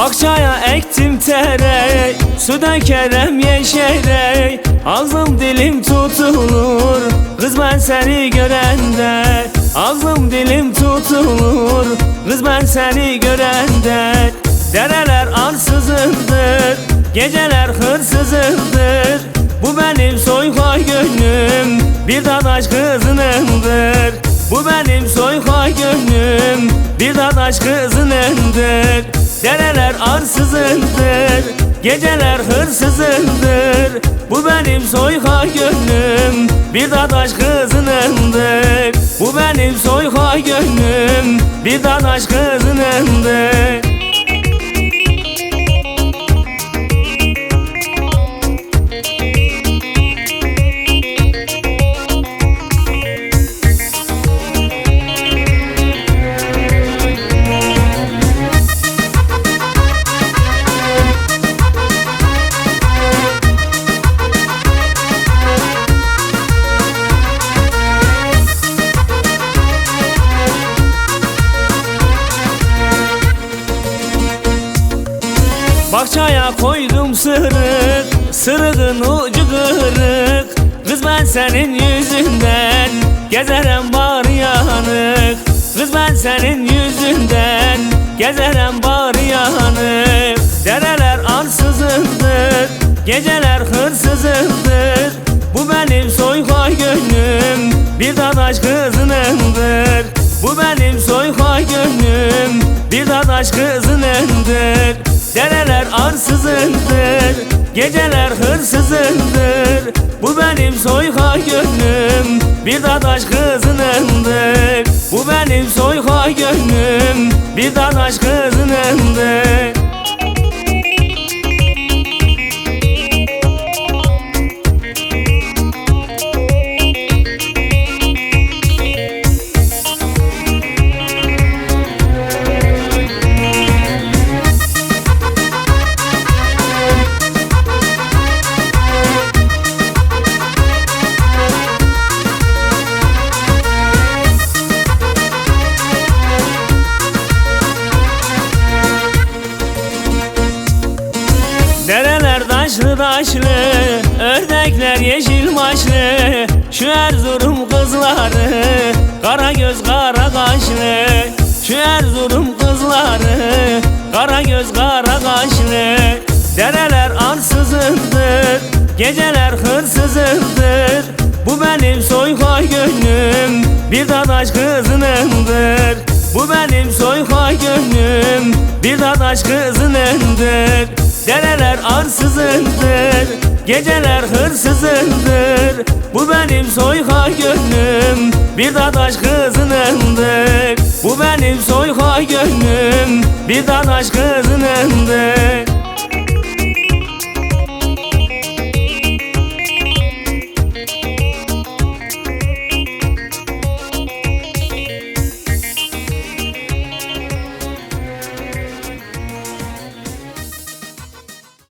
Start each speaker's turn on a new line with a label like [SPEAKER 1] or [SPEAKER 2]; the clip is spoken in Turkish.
[SPEAKER 1] Bahçaya ektim tere Su dökerem yeşere Ağzım dilim tutulur Kız ben seni görende. Ağzım dilim tutulur Kız ben seni görende. Dereler arsızındır Geceler hırsızındır Bu benim soyka gönlüm Bir dadaş kızınındır Bu benim soyka gönlüm Bir dadaş kızınındır Dereler arsızındır Geceler hırsızındır. Bu benim soyka gönlüm Bir dadaş kızınındır Bu benim soyka gönlüm Bir dadaş kızınındır Bahçaya koydum sırık Sırığın ucu kırık. Kız ben senin yüzünden Gezerem bar yanık. Kız ben senin yüzünden Gezerem bar yanık. Dereler ansızındır Geceler hırsızındır Bu benim soyka gönlüm Bir dadaş kızınındır Bu benim soyka gönlüm Bir dadaş kızınındır Dereler arsızındır Geceler hırsızındır. Bu benim soyka gönlüm Bir dadaş kızınındır Bu benim soyka gönlüm Bir dadaş kızınındır taşlı taşlı Ördekler yeşil maçlı Şu Erzurum kızları Kara göz kara kaşlı. Şu Erzurum kızları Kara göz kara kaşlı. Dereler ansızındır Geceler hırsızındır. Bu benim soyka gönlüm Bir dadaş kızınındır Bu benim soyka gönlüm Bir dadaş kızınındır Dereler arsızındır Geceler hırsızındır. Bu benim soyka gönlüm Bir dadaş kızınındır Bu benim soyka gönlüm Bir dadaş kızınındır